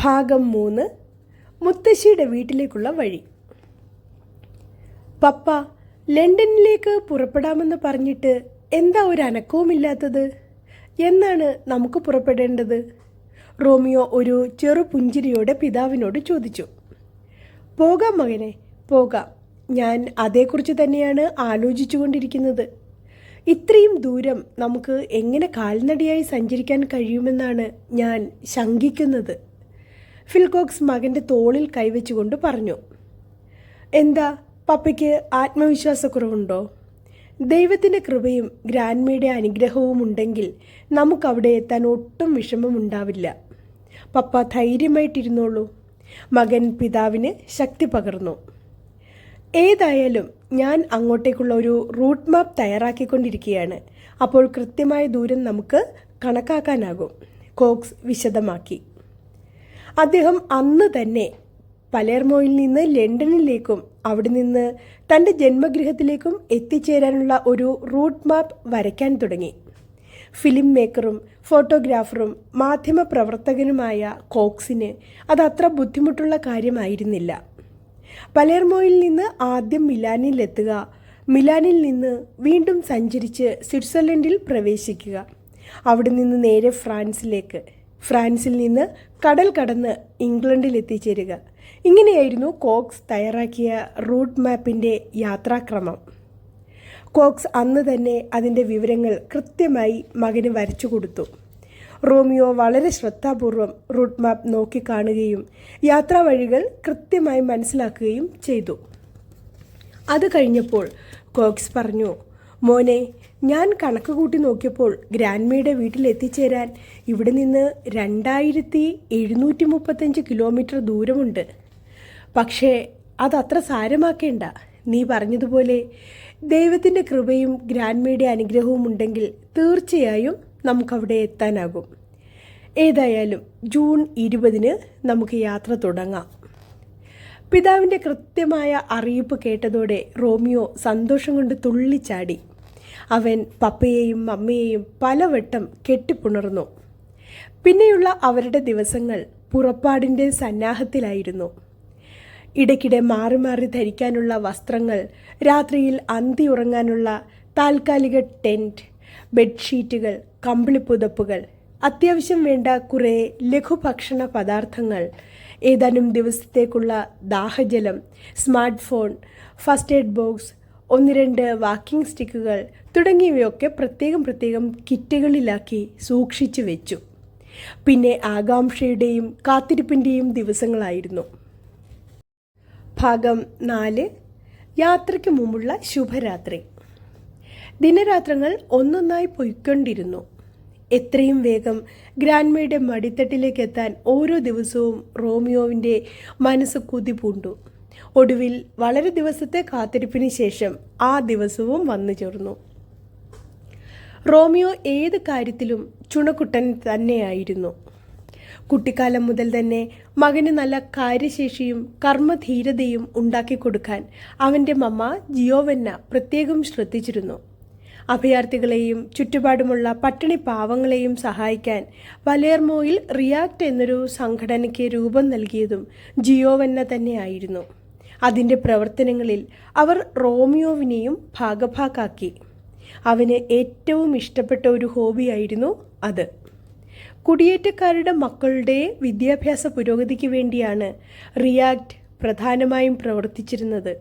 ഭാഗം മൂന്ന് മുത്തശ്ശിയുടെ വീട്ടിലേക്കുള്ള വഴി. പപ്പ ലണ്ടനിലേക്ക് പുറപ്പെടാമെന്ന് പറഞ്ഞിട്ട് എന്താ ഒരു അനക്കവുമില്ലാത്തത്? എന്നാണ് നമുക്ക് പുറപ്പെടേണ്ടത്? റോമിയോ ഒരു ചെറു പുഞ്ചിരിയോടെ പിതാവിനോട് ചോദിച്ചു. പോകാം മകനെ പോകാം. ഞാൻ അതേക്കുറിച്ച് തന്നെയാണ് ആലോചിച്ചുകൊണ്ടിരിക്കുന്നത്. ഇത്രയും ദൂരം നമുക്ക് എങ്ങനെ കാൽനടയായി സഞ്ചരിക്കാൻ കഴിയുമെന്നാണ് ഞാൻ ശങ്കിക്കുന്നത്. ഫിൽകോക്സ് മകന്റെ തോളിൽ കൈവച്ചുകൊണ്ട് പറഞ്ഞു എന്താ പപ്പയ്ക്ക് ആത്മവിശ്വാസക്കുറവുണ്ടോ? ദൈവത്തിന്റെ കൃപയും ഗ്രാൻമയുടെ അനുഗ്രഹവും ഉണ്ടെങ്കിൽ നമുക്കവിടെ എത്താൻ ഒട്ടും വിഷമമുണ്ടാവില്ല. പപ്പ ധൈര്യമായിട്ടിരുന്നോളൂ. മകൻ പിതാവിന് ശക്തി പകർന്നു. ഏതായാലും ഞാൻ അങ്ങോട്ടേക്കുള്ള ഒരു റൂട്ട് മാപ്പ് തയ്യാറാക്കിക്കൊണ്ടിരിക്കുകയാണ്. അപ്പോൾ കൃത്യമായ ദൂരം നമുക്ക് കണക്കാക്കാനാകും. കോക്സ് വിശദമാക്കി. അദ്ദേഹം അന്ന് തന്നെ പലേർമോയിൽ നിന്ന് ലണ്ടനിലേക്കും അവിടെ നിന്ന് തന്റെ ജന്മഗൃഹത്തിലേക്കും എത്തിച്ചേരാനുള്ള ഒരു റൂട്ട് മാപ്പ് വരയ്ക്കാൻ തുടങ്ങി. ഫിലിം മേക്കറും ഫോട്ടോഗ്രാഫറും മാധ്യമപ്രവർത്തകനുമായ കോക്സിന് അത് അത്ര ബുദ്ധിമുട്ടുള്ള കാര്യമായിരുന്നില്ല. പലേർമോയിൽ നിന്ന് ആദ്യം മിലാനിലെത്തുക മിലാനിൽ നിന്ന് വീണ്ടും സഞ്ചരിച്ച് സ്വിറ്റ്സർലൻഡിൽ പ്രവേശിക്കുക അവിടെ നിന്ന് നേരെ ഫ്രാൻസിലേക്ക്. ഫ്രാൻസിൽ നിന്ന് കടൽ കടന്ന് ഇംഗ്ലണ്ടിൽ എത്തിച്ചേരുക ഇങ്ങനെയായിരുന്നു കോക്സ് തയ്യാറാക്കിയ റൂട്ട് മാപ്പിന്റെ യാത്രാക്രമം. കോക്സ് അന്ന് തന്നെ അതിന്റെ വിവരങ്ങൾ കൃത്യമായി മകന് വരച്ചു കൊടുത്തു. റോമിയോ വളരെ ശ്രദ്ധാപൂർവം റൂട്ട് മാപ്പ് നോക്കിക്കാണുകയും യാത്രാ വഴികൾ കൃത്യമായി മനസ്സിലാക്കുകയും ചെയ്തു. അത് കഴിഞ്ഞപ്പോൾ കോക്സ് പറഞ്ഞു മോനെ ഞാൻ കണക്ക് കൂട്ടി നോക്കിയപ്പോൾ ഗ്രാൻമയുടെ വീട്ടിൽ എത്തിച്ചേരാൻ ഇവിടെ നിന്ന് രണ്ടായിരത്തി എഴുന്നൂറ്റി മുപ്പത്തഞ്ച് കിലോമീറ്റർ ദൂരമുണ്ട്. പക്ഷേ അതത്ര സാരമാക്കേണ്ട. നീ പറഞ്ഞതുപോലെ ദൈവത്തിന്റെ കൃപയും ഗ്രാൻമയുടെ അനുഗ്രഹവും ഉണ്ടെങ്കിൽ തീർച്ചയായും നമുക്കവിടെ എത്താനാകും. ഏതായാലും ജൂൺ ഇരുപതിന് നമുക്ക് യാത്ര തുടങ്ങാം. പിതാവിന്റെ കൃത്യമായ അറിയിപ്പ് കേട്ടതോടെ റോമിയോ സന്തോഷം കൊണ്ട് തുള്ളിച്ചാടി. അവൻ പപ്പയെയും മമ്മയെയും പലവട്ടം കെട്ടിപ്പുണർന്നു. പിന്നെയുള്ള അവരുടെ ദിവസങ്ങൾ പുറപ്പാടിന്റെ സന്നാഹത്തിലായിരുന്നു. ഇടയ്ക്കിടെ മാറി മാറി ധരിക്കാനുള്ള വസ്ത്രങ്ങൾ രാത്രിയിൽ അന്തി ഉറങ്ങാനുള്ള താൽക്കാലിക ടെന്റ് ബെഡ്ഷീറ്റുകൾ കമ്പിളിപ്പുതപ്പുകൾ അത്യാവശ്യം വേണ്ട കുറേ ലഘുഭക്ഷണ പദാർത്ഥങ്ങൾ ഏതാനും ദിവസത്തേക്കുള്ള ദാഹജലം smart phone first aid box ഒന്ന് രണ്ട് വാക്കിംഗ് സ്റ്റിക്കുകൾ തുടങ്ങിയവയൊക്കെ പ്രത്യേകം പ്രത്യേകം കിറ്റുകളിലാക്കി സൂക്ഷിച്ചു വെച്ചു. പിന്നെ ആകാംക്ഷയുടെയും കാത്തിരിപ്പിന്റെയും ദിവസങ്ങളായിരുന്നു. ഭാഗം നാല് യാത്രയ്ക്ക് മുമ്പുള്ള ശുഭരാത്രി. ദിനരാത്രങ്ങൾ ഒന്നൊന്നായി പൊയ്ക്കൊണ്ടിരുന്നു. എത്രയും വേഗം ഗ്രാൻമയുടെ മടിത്തട്ടിലേക്ക് എത്താൻ ഓരോ ദിവസവും റോമിയോവിന്റെ മനസ്സ് കുതിപൂണ്ടു. ഒടുവിൽ വളരെ ദിവസത്തെ കാത്തിരിപ്പിന് ശേഷം ആ ദിവസവും വന്നു ചേർന്നു. റോമിയോ ഏത് കാര്യത്തിലും ചുണക്കുട്ടൻ തന്നെയായിരുന്നു. കുട്ടിക്കാലം മുതൽ തന്നെ മകന് നല്ല കാര്യശേഷിയും കർമ്മധീരതയും ഉണ്ടാക്കി കൊടുക്കാൻ അവന്റെ മമ്മ ജിയോവെന്ന പ്രത്യേകം ശ്രദ്ധിച്ചിരുന്നു. അഭയാർത്ഥികളെയും ചുറ്റുപാടുമുള്ള പട്ടിണി പാവങ്ങളെയും സഹായിക്കാൻ പലേർമോയിൽ റിയാക്ട് എന്നൊരു സംഘടനയ്ക്ക് രൂപം നൽകിയതും ജിയോവെന്ന തന്നെയായിരുന്നു. അതിന്റെ പ്രവർത്തനങ്ങളിൽ അവർ റോമിയോവിനെയും ഭാഗഭാക്കാക്കി. അവന് ഏറ്റവും ഇഷ്ടപ്പെട്ട ഒരു ഹോബിയായിരുന്നു അത്. കുടിയേറ്റക്കാരുടെ മക്കളുടെ വിദ്യാഭ്യാസ പുരോഗതിക്ക് വേണ്ടിയാണ് റിയാക്ട് പ്രധാനമായും പ്രവർത്തിച്ചിരുന്നത്.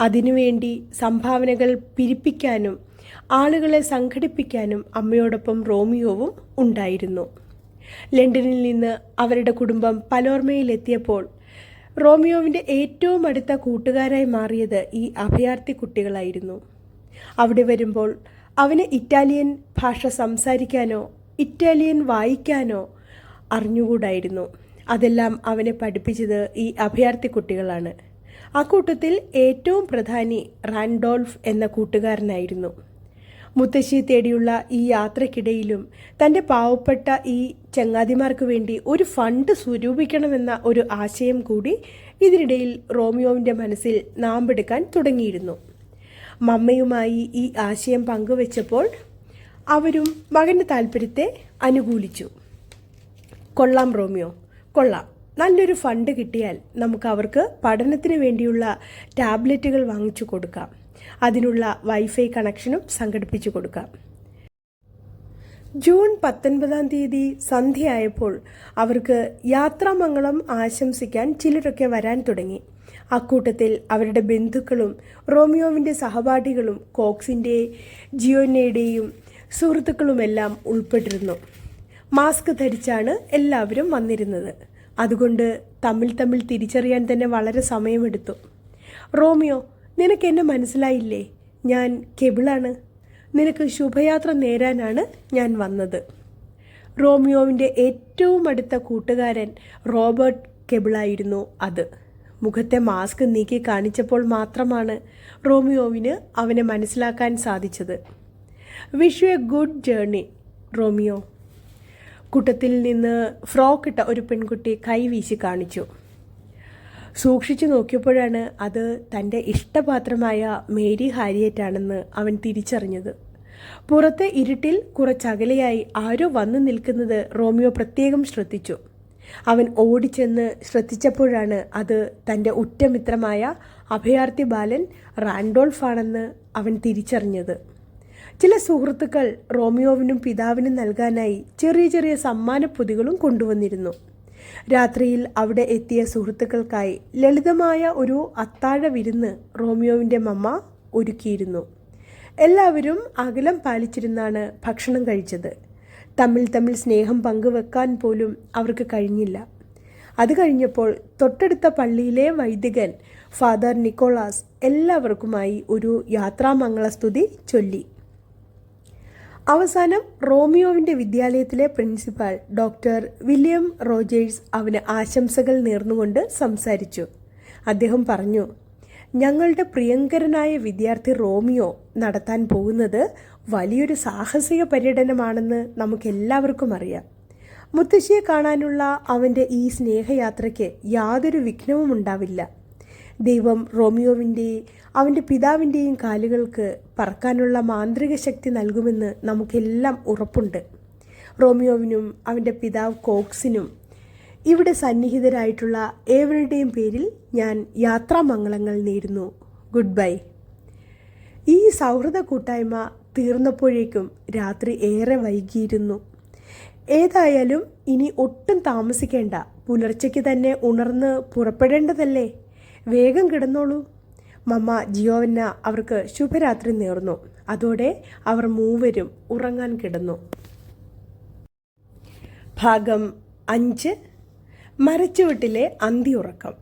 അതിനുവേണ്ടി സംഭാവനകൾ പിരിപ്പിക്കാനും ആളുകളെ സംഘടിപ്പിക്കാനും അമ്മയോടൊപ്പം റോമിയോവും ഉണ്ടായിരുന്നു. ലണ്ടനിൽ നിന്ന് അവരുടെ കുടുംബം പലോർമയിലെത്തിയപ്പോൾ റോമിയോവിന്റെ ഏറ്റവും അടുത്ത കൂട്ടുകാരായി മാറിയത് ഈ അഭയാർത്ഥി കുട്ടികളായിരുന്നു. അവിടെ വരുമ്പോൾ അവന് ഇറ്റാലിയൻ ഭാഷ സംസാരിക്കാനോ ഇറ്റാലിയൻ വായിക്കാനോ അറിഞ്ഞുകൂടായിരുന്നു. അതെല്ലാം അവനെ പഠിപ്പിച്ചത് ഈ അഭയാർത്ഥി കുട്ടികളാണ്. ആ കൂട്ടത്തിൽ ഏറ്റവും പ്രധാനി റാൻഡോൾഫ് എന്ന കൂട്ടുകാരനായിരുന്നു. മുത്തശ്ശി തേടിയുള്ള ഈ യാത്രക്കിടയിലും തന്റെ പാവപ്പെട്ട ഈ ചങ്ങാതിമാർക്ക് വേണ്ടി ഒരു ഫണ്ട് സ്വരൂപിക്കണമെന്ന ഒരു ആശയം കൂടി ഇതിനിടയിൽ റോമിയോവിന്റെ മനസ്സിൽ നാമ്പെടുക്കാൻ തുടങ്ങിയിരുന്നു. മമ്മയുമായി ഈ ആശയം പങ്കുവച്ചപ്പോൾ അവരും മകന്റെ താല്പര്യത്തെ അനുകൂലിച്ചു. കൊള്ളാം റോമിയോ കൊള്ളാം. നല്ലൊരു ഫണ്ട് കിട്ടിയാൽ നമുക്ക് അവർക്ക് പഠനത്തിന് വേണ്ടിയുള്ള ടാബ്ലറ്റുകൾ വാങ്ങിച്ചു കൊടുക്കാം. അതിനുള്ള വൈഫൈ കണക്ഷനും സംഘടിപ്പിച്ചു കൊടുക്കാം. ജൂൺ പത്തൊൻപതാം തീയതി സന്ധ്യയായപ്പോൾ അവർക്ക് യാത്രാമംഗളം ആശംസിക്കാൻ ചിലരൊക്കെ വരാൻ തുടങ്ങി. അക്കൂട്ടത്തിൽ അവരുടെ ബന്ധുക്കളും റോമിയോവിന്റെ സഹപാഠികളും കോക്സിന്റെ ജിയോനയുടെയും സുഹൃത്തുക്കളുമെല്ലാം ഉൾപ്പെട്ടിരുന്നു. മാസ്ക് ധരിച്ചാണ് എല്ലാവരും വന്നിരുന്നത്. അതുകൊണ്ട് തമ്മിൽ തമ്മിൽ തിരിച്ചറിയാൻ തന്നെ വളരെ സമയമെടുത്തു. റോമിയോ നിനക്ക് എന്നെ മനസ്സിലായില്ലേ? ഞാൻ കെബിളാണ്. നിനക്ക് ശുഭയാത്ര നേരാനാണ് ഞാൻ വന്നത്. റോമിയോവിന്റെ ഏറ്റവും അടുത്ത കൂട്ടുകാരൻ റോബർട്ട് കെബിളായിരുന്നു അത്. മുഖത്തെ മാസ്ക് നീക്കി കാണിച്ചപ്പോൾ മാത്രമാണ് റോമിയോവിന് അവനെ മനസ്സിലാക്കാൻ സാധിച്ചത്. Wish you a good journey Romeo. കൂട്ടത്തിൽ നിന്ന് ഫ്രോക്ക് ഇട്ട ഒരു പെൺകുട്ടി കൈവീശി കാണിച്ചു. സൂക്ഷിച്ചു നോക്കിയപ്പോഴാണ് അത് തന്റെ ഇഷ്ടപാത്രമായ മേരി ഹാരിയറ്റാണെന്ന് അവൻ തിരിച്ചറിഞ്ഞത്. പുറത്തെ ഇരുട്ടിൽ കുറച്ചകലെയായി ആരോ വന്നു നിൽക്കുന്നത് റോമിയോ പ്രത്യേകം ശ്രദ്ധിച്ചു. അവൻ ഓടിച്ചെന്ന് ശ്രദ്ധിച്ചപ്പോഴാണ് അത് തന്റെ ഉറ്റമിത്രമായ അഭയാർത്ഥി ബാലൻ റാൻഡോൾഫാണെന്ന് അവൻ തിരിച്ചറിഞ്ഞത്. ചില സുഹൃത്തുക്കൾ റോമിയോവിനും പിതാവിനും നൽകാനായി ചെറിയ ചെറിയ സമ്മാനപ്പൊതികളും കൊണ്ടുവന്നിരുന്നു. രാത്രിയിൽ അവിടെ എത്തിയ സുഹൃത്തുക്കൾക്കായി ലളിതമായ ഒരു അത്താഴ വിരുന്ന് റോമിയോവിന്റെ മമ്മ ഒരുക്കിയിരുന്നു. എല്ലാവരും അകലം പാലിച്ചിരുന്നാണ് ഭക്ഷണം കഴിച്ചത്. തമ്മിൽ തമ്മിൽ സ്നേഹം പങ്കുവെക്കാൻ പോലും അവർക്ക് കഴിഞ്ഞില്ല. അത് കഴിഞ്ഞപ്പോൾ തൊട്ടടുത്ത പള്ളിയിലെ വൈദികൻ ഫാദർ നിക്കോളാസ് എല്ലാവർക്കുമായി ഒരു യാത്രാമംഗളസ്തുതി ചൊല്ലി. അവസാനം റോമിയോവിന്റെ വിദ്യാലയത്തിലെ പ്രിൻസിപ്പാൾ ഡോക്ടർ വില്യം റോജേഴ്സ് അവന് ആശംസകൾ നേർന്നുകൊണ്ട് സംസാരിച്ചു. അദ്ദേഹം പറഞ്ഞു ഞങ്ങളുടെ പ്രിയങ്കരനായ വിദ്യാർത്ഥി റോമിയോ നടത്താൻ പോകുന്നത് വലിയൊരു സാഹസിക പര്യടനമാണെന്ന് നമുക്കെല്ലാവർക്കും അറിയാം. മുത്തശ്ശിയെ കാണാനുള്ള അവന്റെ ഈ സ്നേഹയാത്രയ്ക്ക് യാതൊരു വിഘ്നവും ഉണ്ടാവില്ല ദൈവം റോമിയോവിന്റെ അവന്റെ പിതാവിന്റെയും കാലുകൾക്ക് പറക്കാനുള്ള മാന്ത്രിക ശക്തി നൽകുമെന്ന് നമുക്കെല്ലാം ഉറപ്പുണ്ട്. റോമിയോവിനും അവന്റെ പിതാവ് കോക്സിനും ഇവിടെ സന്നിഹിതരായിട്ടുള്ള ഏവരുടെയും പേരിൽ ഞാൻ യാത്രാമംഗളങ്ങൾ നേരുന്നു. Good bye. ഈ സൗഹൃദ കൂട്ടായ്മ തീർന്നപ്പോഴേക്കും രാത്രി ഏറെ വൈകിയിരുന്നു. ഏതായാലും ഇനി ഒട്ടും താമസിക്കേണ്ട പുലർച്ചയ്ക്ക് തന്നെ ഉണർന്ന് പുറപ്പെടേണ്ടതല്ലേ? വേഗം കിടന്നോളൂ. മമ്മ ജിയോവന്ന അവർക്ക് ശുഭരാത്രി നേർന്നു. അതോടെ അവർ മൂവരും ഉറങ്ങാൻ കിടന്നു. ഭാഗം അഞ്ച്. മരച്ചുവട്ടിലെ അന്തിയുറക്കം.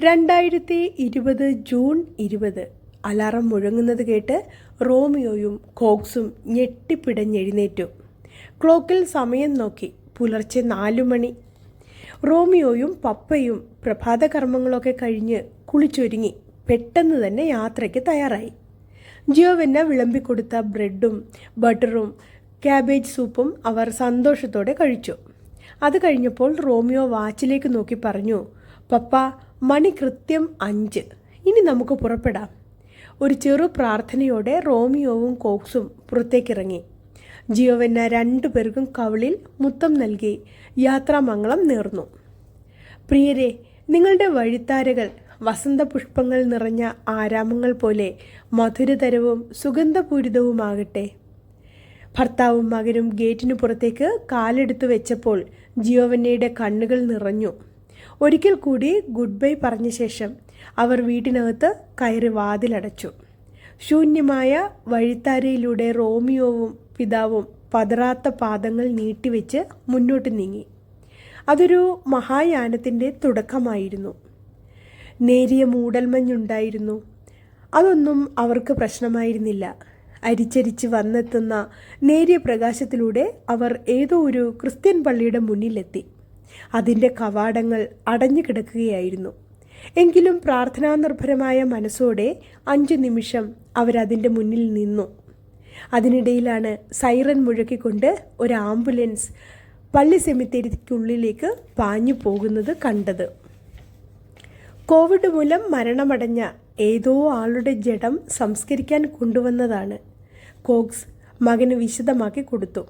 രണ്ടായിരത്തി ഇരുപത് ജൂൺ ഇരുപത്. അലാറം മുഴങ്ങുന്നത് കേട്ട് റോമിയോയും കോക്സും ഞെട്ടിപ്പിടഞ്ഞെഴുന്നേറ്റു. ക്ലോക്കിൽ സമയം നോക്കി പുലർച്ചെ നാലു മണി റോമിയോയും പപ്പയും പ്രഭാത കർമ്മങ്ങളൊക്കെ കഴിഞ്ഞ് കുളിച്ചൊരുങ്ങി പെട്ടെന്ന് തന്നെ യാത്രയ്ക്ക് തയ്യാറായി. ജിയോവെന്ന വിളമ്പിക്കൊടുത്ത ബ്രെഡും ബട്ടറും ക്യാബേജ് സൂപ്പും അവർ സന്തോഷത്തോടെ കഴിച്ചു. അത് കഴിഞ്ഞപ്പോൾ റോമിയോ വാച്ചിലേക്ക് നോക്കി പറഞ്ഞു പപ്പ മണി കൃത്യം അഞ്ച്. ഇനി നമുക്ക് പുറപ്പെടാം. ഒരു ചെറു പ്രാർത്ഥനയോടെ റോമിയോവും കോക്സും പുറത്തേക്കിറങ്ങി. ജിയോവെന്ന രണ്ടു പേർക്കും കവളിൽ മുത്തം നൽകി. യാത്രാമംഗളം നേർന്നു. പ്രിയരെ നിങ്ങളുടെ വഴിത്താരകൾ വസന്തപുഷ്പങ്ങൾ നിറഞ്ഞ ആരാമങ്ങൾ പോലെ മധുരതരവും സുഗന്ധപൂരിതവുമാകട്ടെ. ഭർത്താവും മകനും ഗേറ്റിനു പുറത്തേക്ക് കാലെടുത്തു വെച്ചപ്പോൾ ജിയോവന്നയുടെ കണ്ണുകൾ നിറഞ്ഞു. ഒരിക്കൽ കൂടി ഗുഡ് ബൈ പറഞ്ഞ ശേഷം അവർ വീട്ടിനകത്ത് കയറി വാതിലടച്ചു. ശൂന്യമായ വഴിത്താരയിലൂടെ റോമിയോവും പിതാവും പതറാത്ത പാദങ്ങൾ നീട്ടിവെച്ച് മുന്നോട്ട് നീങ്ങി. അതൊരു മഹായാനത്തിന്റെ തുടക്കമായിരുന്നു. നേരിയ മൂടൽമഞ്ഞുണ്ടായിരുന്നു. അതൊന്നും അവർക്ക് പ്രശ്നമായിരുന്നില്ല. അരിച്ചരിച്ച് വന്നെത്തുന്ന നേരിയ പ്രകാശത്തിലൂടെ അവർ ഏതോ ഒരു ക്രിസ്ത്യൻ പള്ളിയുടെ മുന്നിലെത്തി. അതിന്റെ കവാടങ്ങൾ അടഞ്ഞു കിടക്കുകയായിരുന്നു. എങ്കിലും പ്രാർത്ഥനാനിർഭരമായ മനസ്സോടെ അഞ്ചു നിമിഷം അവരതിന്റെ മുന്നിൽ നിന്നു. അതിനിടയിലാണ് സൈറൻ മുഴക്കിക്കൊണ്ട് ഒരു ആംബുലൻസ് പള്ളി സെമിത്തേരിക്കുള്ളിലേക്ക് പാഞ്ഞു പോകുന്നത് കണ്ടത്. കോവിഡ് മൂലം മരണമടഞ്ഞ ഏതോ ആളുടെ ജഡം സംസ്കരിക്കാൻ കൊണ്ടുവന്നതാണ്. കോക്സ് മകന് വിശദമാക്കി കൊടുത്തു.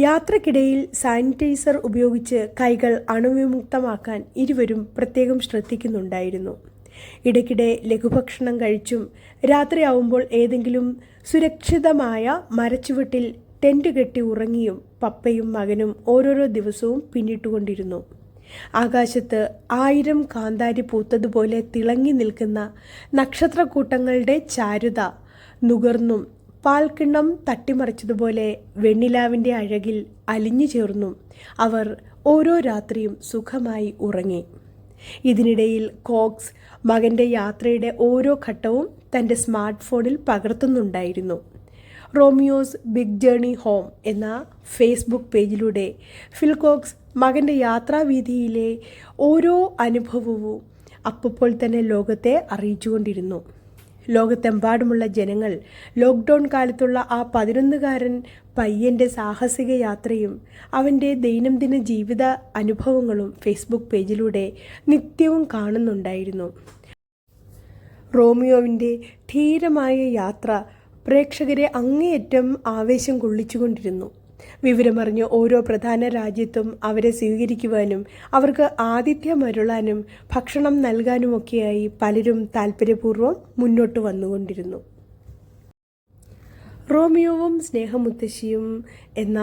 യാത്രക്കിടയിൽ സാനിറ്റൈസർ ഉപയോഗിച്ച് കൈകൾ അണുവിമുക്തമാക്കാൻ ഇരുവരും പ്രത്യേകം ശ്രദ്ധിക്കുന്നുണ്ടായിരുന്നു. ഇടയ്ക്കിടെ ലഘുഭക്ഷണം കഴിച്ചും രാത്രിയാവുമ്പോൾ ഏതെങ്കിലും സുരക്ഷിതമായ മരച്ചുവട്ടിൽ ടെന്റ് കെട്ടി ഉറങ്ങിയും പപ്പയും മകനും ഓരോരോ ദിവസവും പിന്നിട്ടുകൊണ്ടിരുന്നു. ആകാശത്ത് ആയിരം കാന്താരി പൂത്തതുപോലെ തിളങ്ങി നിൽക്കുന്ന നക്ഷത്രക്കൂട്ടങ്ങളുടെ ചാരുത നുകർന്നും പാൽക്കിണ്ണം തട്ടിമറിച്ചതുപോലെ വെണ്ണിലാവിന്റെ അഴകിൽ അലിഞ്ഞു ചേർന്നും അവർ ഓരോ രാത്രിയും സുഖമായി ഉറങ്ങി. ഇതിനിടയിൽ കോക്സ് മകന്റെ യാത്രയുടെ ഓരോ ഘട്ടവും തന്റെ സ്മാർട്ട് ഫോണിൽ പകർത്തുന്നുണ്ടായിരുന്നു. റോമിയോസ് ബിഗ് ജേണി ഹോം എന്ന ഫേസ്ബുക്ക് പേജിലൂടെ ഫിൽകോക്സ് മകന്റെ യാത്രാവീതിയിലെ ഓരോ അനുഭവവും അപ്പോൾ തന്നെ ലോകത്തെ അറിയിച്ചുകൊണ്ടിരുന്നു. ലോകത്തെമ്പാടുമുള്ള ജനങ്ങൾ ലോക്ക്ഡൗൺ കാലത്തുള്ള ആ പതിനൊന്നുകാരൻ പയ്യന്റെ സാഹസിക യാത്രയും അവന്റെ ദൈനംദിന ജീവിത അനുഭവങ്ങളും ഫേസ്ബുക്ക് പേജിലൂടെ നിത്യവും കാണുന്നുണ്ടായിരുന്നു. റോമിയോവിന്റെ ധീരമായ യാത്ര പ്രേക്ഷകരെ അങ്ങേയറ്റം ആവേശം കൊള്ളിച്ചുകൊണ്ടിരുന്നു. വിവരമറിഞ്ഞ് ഓരോ പ്രധാന രാജ്യത്തും അവരെ സ്വീകരിക്കുവാനും അവർക്ക് ആതിഥ്യം അരുളാനും ഭക്ഷണം നൽകാനുമൊക്കെയായി പലരും താൽപ്പര്യപൂർവം മുന്നോട്ട് വന്നുകൊണ്ടിരുന്നു. റോമിയോവും സ്നേഹമുത്തശ്ശിയും എന്ന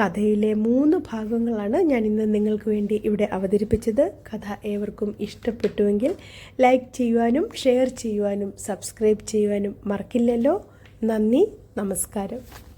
കഥയിലെ മൂന്ന് ഭാഗങ്ങളാണ് ഞാൻ ഇന്ന് നിങ്ങൾക്ക് വേണ്ടി ഇവിടെ അവതരിപ്പിച്ചത്. കഥ ഏവർക്കും ഇഷ്ടപ്പെട്ടുവെങ്കിൽ ലൈക്ക് ചെയ്യുവാനും ഷെയർ ചെയ്യുവാനും സബ്സ്ക്രൈബ് ചെയ്യുവാനും മറക്കില്ലല്ലോ. നന്ദി നമസ്കാരം.